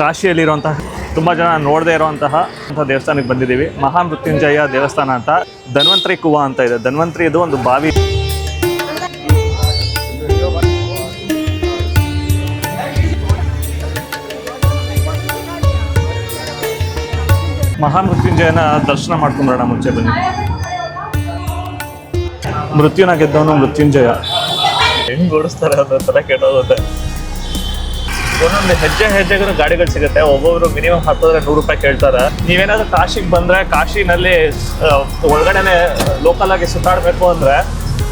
ಕಾಶಿಯಲ್ಲಿರುವಂತಹ ತುಂಬ ಜನ ನೋಡದೇ ಇರುವಂತಹ ದೇವಸ್ಥಾನಕ್ಕೆ ಬಂದಿದ್ದೀವಿ. ಮಹಾಮೃತ್ಯುಂಜಯ ದೇವಸ್ಥಾನ ಅಂತ. ಧನ್ವಂತರಿ ಕುವ ಅಂತ ಇದೆ. ಧನ್ವಂತರಿ ಇದು ಒಂದು ಬಾವಿ. ಮಹಾಮೃತ್ಯುಂಜಯನ ದರ್ಶನ ಮಾಡ್ಕೊಂಡ್ಬರೋಣ ಮುಂಚೆ ಬನ್ನಿ. ಮೃತ್ಯುನ ಗೆದ್ದವನು ಮೃತ್ಯುಂಜಯ. ಹೆಂಗ್ ಓಡಿಸ್ತಾರೆ ಅನ್ನೋ ತಲೆ ಕೆಟ್ಟೋಗುತ್ತೆ. ಒಂದೊಂದು ಹೆಜ್ಜೆ ಹೆಜ್ಜೆಗೂ ಗಾಡಿಗಳು ಸಿಗುತ್ತೆ. ಒಬ್ಬೊಬ್ರು ಮಿನಿಮಮ್ ಹತ್ತಿದ್ರೆ ನೂರು ರೂಪಾಯಿ ಕೇಳ್ತಾರೆ. ನೀವೇನಾದ್ರೂ ಕಾಶಿಗೆ ಬಂದ್ರೆ, ಕಾಶಿನಲ್ಲಿ ಒಳಗಡೆನೆ ಲೋಕಲ್ ಆಗಿ ಸುತ್ತಾಡಬೇಕು ಅಂದ್ರೆ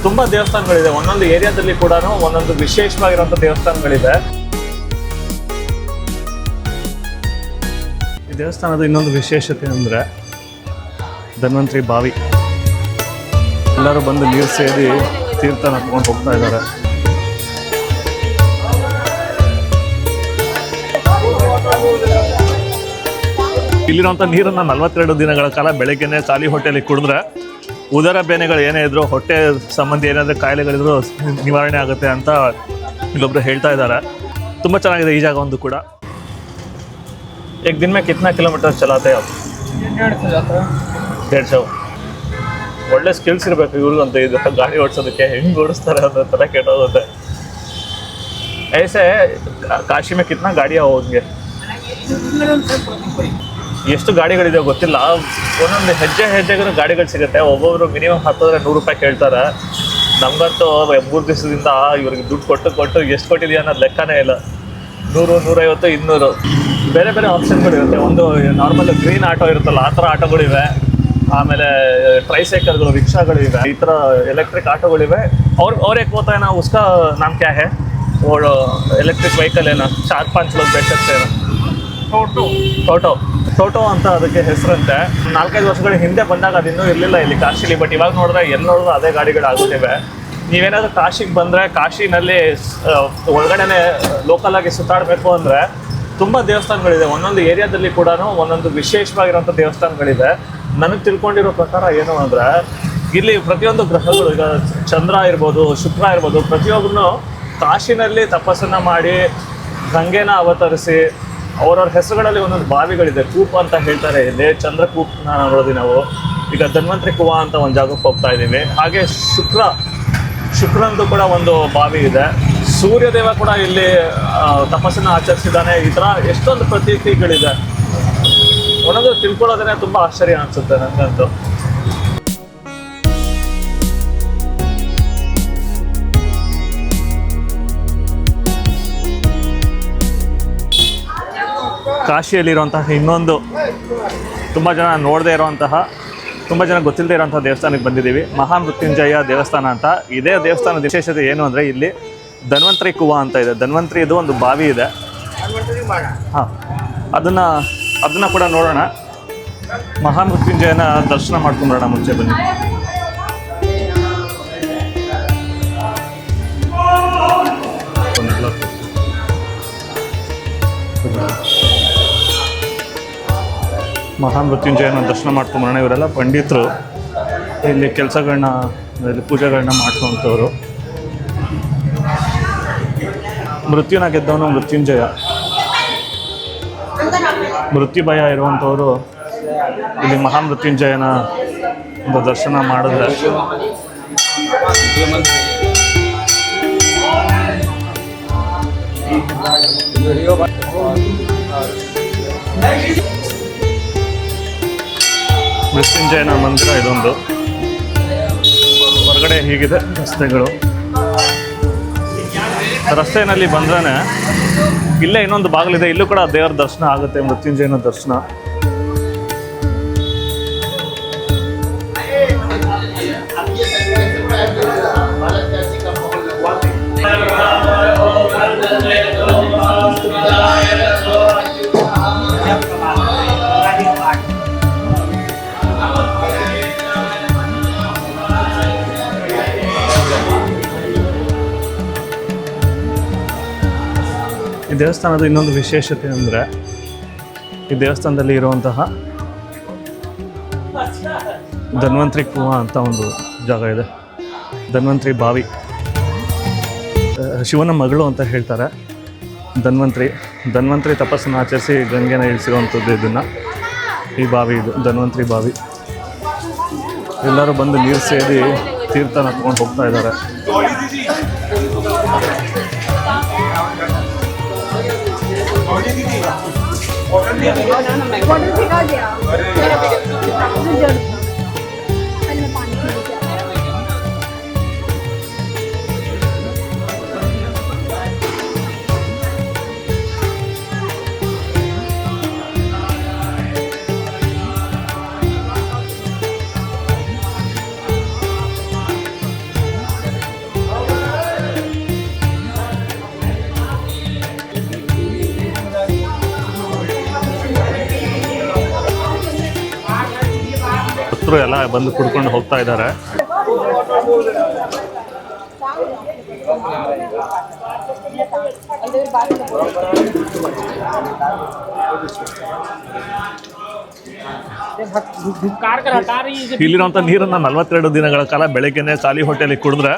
ತುಂಬಾ ದೇವಸ್ಥಾನಗಳಿದೆ. ಒಂದೊಂದು ಏರಿಯಾದಲ್ಲಿ ಕೂಡ ಒಂದೊಂದು ವಿಶೇಷವಾಗಿರುವಂತ ದೇವಸ್ಥಾನಗಳಿದೆ. ಈ ದೇವಸ್ಥಾನದ ಇನ್ನೊಂದು ವಿಶೇಷತೆ ಅಂದ್ರೆ ಧನ್ವಂತರಿ ಬಾವಿ. ಎಲ್ಲರೂ ಬಂದು ನೀರು ಸೇರಿ ತೀರ್ಥನ ತಗೊಂಡು ಹೋಗ್ತಾ ಇದ್ದಾರೆ. ಇಲ್ಲಿರುವಂಥ ನೀರನ್ನು ನಲವತ್ತೆರಡು ದಿನಗಳ ಕಾಲ ಬೆಳಗ್ಗೆನೆ ಖಾಲಿ ಹೊಟ್ಟೆಲಿ ಕುಡಿದ್ರೆ ಉದರ ಬೇನೆಗಳು ಏನೇ ಇದ್ರು ಹೊಟ್ಟೆ ಸಂಬಂಧಿ ಏನಾದರೂ ಕಾಯಿಲೆಗಳಿದ್ರು ನಿವಾರಣೆ ಆಗುತ್ತೆ ಅಂತ ಇಲ್ಲೊಬ್ರು ಹೇಳ್ತಾ ಇದ್ದಾರೆ ತುಂಬ ಚೆನ್ನಾಗಿದೆ ಈ ಜಾಗ ಒಂದು ಕೂಡ एक दिन में कितना किलोमीटर चलाते हैं आप डेढ़ सौ ಒಳ್ಳೆ ಸ್ಕಿಲ್ಸ್ ಇರಬೇಕು ಇವ್ರಿಗಂತ ಇದು ಗಾಡಿ ಓಡಿಸೋದಕ್ಕೆ ಹೆಂಗ್ ಓಡಿಸ್ತಾರೆ ಅಂತ ತಲೆ ಕೆಟ್ಟೋಗುತ್ತೆ ಐಸೆ ಕಾಶಿ ಮೇ ಕಿತ್ನಾ ಗಾಡಿಯ ಹೋಗಿ ಎಷ್ಟು ಗಾಡಿಗಳಿದೆ ಗೊತ್ತಿಲ್ಲ. ಒಂದೊಂದು ಹೆಜ್ಜೆ ಹೆಜ್ಜೆಗೂ ಗಾಡಿಗಳು ಸಿಗುತ್ತೆ. ಒಬ್ಬೊಬ್ರು ಮಿನಿಮಮ್ ಹತ್ತಿದ್ರೆ ನೂರು ರೂಪಾಯಿ ಕೇಳ್ತಾರೆ. ನಮಗಂತೂ ಮೂರು ದಿವಸದಿಂದ ಇವ್ರಿಗೆ ದುಡ್ಡು ಕೊಟ್ಟು ಕೊಟ್ಟು ಎಷ್ಟು ಕೊಟ್ಟಿದೆಯಾ ಅನ್ನೋದು ಲೆಕ್ಕನೇ ಇಲ್ಲ. ನೂರು ನೂರೈವತ್ತು ಇನ್ನೂರು. ಬೇರೆ ಬೇರೆ ಆಪ್ಷನ್ಗಳು ಇರುತ್ತೆ ಒಂದು ನಾರ್ಮಲ್ ಗ್ರೀನ್ ಆಟೋ ಇರುತ್ತಲ್ಲ ಆ ಥರ ಆಟೋಗಳಿವೆ ಆಮೇಲೆ ಟ್ರೈಸೈಕಲ್ಗಳು ರಿಕ್ಷಾಗಳಿವೆ ಈ ಥರ ಎಲೆಕ್ಟ್ರಿಕ್ ಆಟೋಗಳಿವೆ ಅವ್ರ ಅವ್ರು ಕೋತ ನಾವು ಉಸ್ಕ ನಾಮ್ ಕ್ಯಾ ಹೇ ಎಲೆಕ್ಟ್ರಿಕ್ ವೆಹಿಕಲ್ ಏನೋ ಚಾರ್ ಪಾಂಚ್ ಲೋಗ್ ಬೇಕತ್ತೇನೋ ಟೋಟೋ ಟೋಟೋ ಟೋಟೋ ಅಂತ ಅದಕ್ಕೆ ಹೆಸರಂತೆ. ನಾಲ್ಕೈದು ವರ್ಷಗಳ ಹಿಂದೆ ಬಂದಾಗ ಅದು ಇನ್ನೂ ಇರಲಿಲ್ಲ ಇಲ್ಲಿ ಕಾಶಿಲಿ ಬಟ್ ಇವಾಗ ನೋಡಿದ್ರೆ ಎಲ್ಲಿ ನೋಡಿದ್ರು ಅದೇ ಗಾಡಿಗಳಾಗುತ್ತಿವೆ ನೀವೇನಾದರೂ ಕಾಶಿಗೆ ಬಂದರೆ ಕಾಶಿನಲ್ಲಿ ಒಳಗಡೆನೆ ಲೋಕಲ್ ಆಗಿ ಸುತ್ತಾಡಬೇಕು ಅಂದರೆ ತುಂಬ ದೇವಸ್ಥಾನಗಳಿದೆ. ಒಂದೊಂದು ಏರಿಯಾದಲ್ಲಿ ಕೂಡ ಒಂದೊಂದು ವಿಶೇಷವಾಗಿರುವಂಥ ದೇವಸ್ಥಾನಗಳಿದೆ. ನನಗೆ ತಿಳ್ಕೊಂಡಿರೋ ಪ್ರಕಾರ ಏನು ಅಂದರೆ, ಇಲ್ಲಿ ಪ್ರತಿಯೊಂದು ಗ್ರಹಗಳು, ಈಗ ಚಂದ್ರ ಇರ್ಬೋದು, ಶುಕ್ರ ಇರ್ಬೋದು ಪ್ರತಿಯೊಬ್ಬರು ಕಾಶಿನಲ್ಲಿ ತಪಸ್ಸನ್ನು ಮಾಡಿ ಗಂಗೆನ ಅವತರಿಸಿ ಅವ್ರವ್ರ ಹೆಸರುಗಳಲ್ಲಿ ಒಂದೊಂದು ಬಾವಿಗಳಿದೆ. ಕೂಪ ಅಂತ ಹೇಳ್ತಾರೆ. ಇಲ್ಲಿ ಚಂದ್ರಕೂಪ್ನ ನೋಡೋದಿ ನಾವು. ಈಗ ಧನ್ವಂತರಿ ಕುವ ಅಂತ ಒಂದು ಜಾಗಕ್ಕೆ ಹೋಗ್ತಾ ಇದ್ದೀವಿ. ಹಾಗೆ ಶುಕ್ರ, ಶುಕ್ರಂದು ಕೂಡ ಒಂದು ಬಾವಿ ಇದೆ. ಸೂರ್ಯದೇವ ಕೂಡ ಇಲ್ಲಿ ತಪಸ್ಸನ್ನು ತಪಸ್ಸನ್ನ ಆಚರಿಸಿದ್ದಾನೆ. ಈ ಥರ ಎಷ್ಟೊಂದು ಪ್ರತೀತಿಗಳಿದೆ. ಒಂದೊಂದು ತಿಳ್ಕೊಳ್ಳೋದೇ ತುಂಬ ಆಶ್ಚರ್ಯ ಅನಿಸುತ್ತೆ ನನಗಂತೂ ಕಾಶಿಯಲ್ಲಿರುವಂತಹ ಇನ್ನೊಂದು ತುಂಬ ಜನ ನೋಡದೇ ಇರುವಂತಹ, ತುಂಬ ಜನ ಗೊತ್ತಿಲ್ಲದೆ ಇರುವಂತಹ ದೇವಸ್ಥಾನಕ್ಕೆ ಬಂದಿದ್ದೀವಿ. ಮಹಾಮೃತ್ಯುಂಜಯ ದೇವಸ್ಥಾನ ಅಂತ. ಇದೇ ದೇವಸ್ಥಾನದ ವಿಶೇಷತೆ ಏನು ಅಂದರೆ ಇಲ್ಲಿ ಧನ್ವಂತರಿ ಕುವ ಅಂತ ಇದೆ. ಧನ್ವಂತರಿ ಇದು ಒಂದು ಬಾವಿ ಇದೆ. ಹಾಂ. ಅದನ್ನು ಅದನ್ನು ಕೂಡ ನೋಡೋಣ. ಮಹಾಮೃತ್ಯುಂಜಯನ ದರ್ಶನ ಮಾಡ್ಕೊಂಬರೋಣ ಮುಂಚೆ ಬನ್ನಿ. ಮಹಾಮೃತ್ಯುಂಜಯನ ದರ್ಶನ ಮಾಡ್ಕೊಂಬರೋಣ ಇವರೆಲ್ಲ ಪಂಡಿತರು. ಇಲ್ಲಿ ಕೆಲಸಗಳನ್ನ ಇಲ್ಲಿ ಪೂಜೆಗಳನ್ನ ಮಾಡ್ಕೊಂಥವ್ರು ಮೃತ್ಯುನ ಗೆದ್ದವನು ಮೃತ್ಯುಂಜಯ. ಮೃತ್ಯು ಭಯ ಇರುವಂಥವರು ಇಲ್ಲಿ ಮಹಾಮೃತ್ಯುಂಜಯನ ಒಂದು ದರ್ಶನ ಮಾಡಿದ್ರೆ. ಮೃತ್ಯುಂಜಯನ ಮಂದಿರ ಇದೊಂದು. ಹೊರಗಡೆ ಹೀಗಿದೆ ರಸ್ತೆಗಳು. ರಸ್ತೆಯಲ್ಲಿ ಬಂದ್ರೆ ಇಲ್ಲೇ ಇನ್ನೊಂದು ಬಾಗಿಲಿದೆ, ಇಲ್ಲೂ ಕೂಡ ದೇವರ ದರ್ಶನ ಆಗುತ್ತೆ, ಮೃತ್ಯುಂಜಯನ ದರ್ಶನ. ದೇವಸ್ಥಾನದ ಇನ್ನೊಂದು ವಿಶೇಷತೆ ಅಂದರೆ ಈ ದೇವಸ್ಥಾನದಲ್ಲಿ ಇರುವಂತಹ ಧನ್ವಂತ್ರಿ ಕುವ ಅಂತ ಒಂದು ಜಾಗ ಇದೆ. ಧನ್ವಂತ್ರಿ ಬಾವಿ. ಶಿವನ ಮಗಳು ಅಂತ ಹೇಳ್ತಾರೆ. ಧನ್ವಂತ್ರಿ ಧನ್ವಂತ್ರಿ ತಪಸ್ಸನ್ನು ಆಚರಿಸಿ ಗಂಗೆನ ಇಳಿಸಿರುವಂಥದ್ದು ಇದನ್ನು. ಈ ಬಾವಿ ಇದು, ಧನ್ವಂತ್ರಿ ಬಾವಿ. ಎಲ್ಲರೂ ಬಂದು ನೀರು ಸೇರಿ ತೀರ್ಥನ ತಗೊಂಡು ಹೋಗ್ತಾ ಇದ್ದಾರೆ. 我先去订我这最高我这最高点啊我这最高点不 ರೈತರು ಎಲ್ಲ ಬಂದು ಕುಡ್ಕೊಂಡು ಹೋಗ್ತಾ ಇದ್ದಾರೆ. ಇಲ್ಲಿರುವಂತ ನೀರನ್ನ ನಲವತ್ತೆರಡು ದಿನಗಳ ಕಾಲ ಬೆಳಗ್ಗೆನೆ ಸಾಲಿ ಹೋಟೆಲ್ ಕುಡಿದ್ರೆ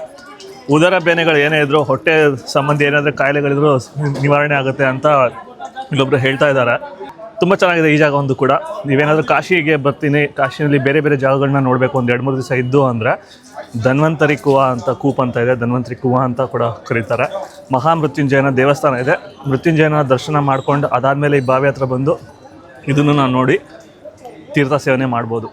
ಉದರ ಬೇನೆಗಳು ಏನೇ ಇದ್ರು, ಹೊಟ್ಟೆ ಸಂಬಂಧಿ ಏನಾದ್ರೂ ಕಾಯಿಲೆಗಳಿದ್ರು ನಿವಾರಣೆ ಆಗುತ್ತೆ ಅಂತ ಇಲ್ಲೊಬ್ರು ಹೇಳ್ತಾ ಇದ್ದಾರೆ. ತುಂಬ ಚೆನ್ನಾಗಿದೆ ಈ ಜಾಗ ಒಂದು ಕೂಡ. ನೀವೇನಾದರೂ ಕಾಶಿಗೆ ಬರ್ತೀನಿ, ಕಾಶಿನಲ್ಲಿ ಬೇರೆ ಬೇರೆ ಜಾಗಗಳನ್ನ ನೋಡಬೇಕು ಒಂದು ಎರಡು ಮೂರು ದಿವಸ ಇದ್ದು ಅಂದರೆ ಧನ್ವಂತರಿ ಕುವ ಅಂತ ಕೂಪ್ ಅಂತ ಇದೆ, ಧನ್ವಂತರಿ ಕುವ ಅಂತ ಕೂಡ ಕರೀತಾರೆ. ಮಹಾಮೃತ್ಯುಂಜಯನ ದೇವಸ್ಥಾನ ಇದೆ. ಮೃತ್ಯುಂಜಯನ ದರ್ಶನ ಮಾಡ್ಕೊಂಡು ಅದಾದಮೇಲೆ ಈ ಬಾವಿ ಹತ್ರ ಬಂದು ಇದನ್ನು ನಾವು ನೋಡಿ ತೀರ್ಥ ಸೇವನೆ ಮಾಡ್ಬೋದು.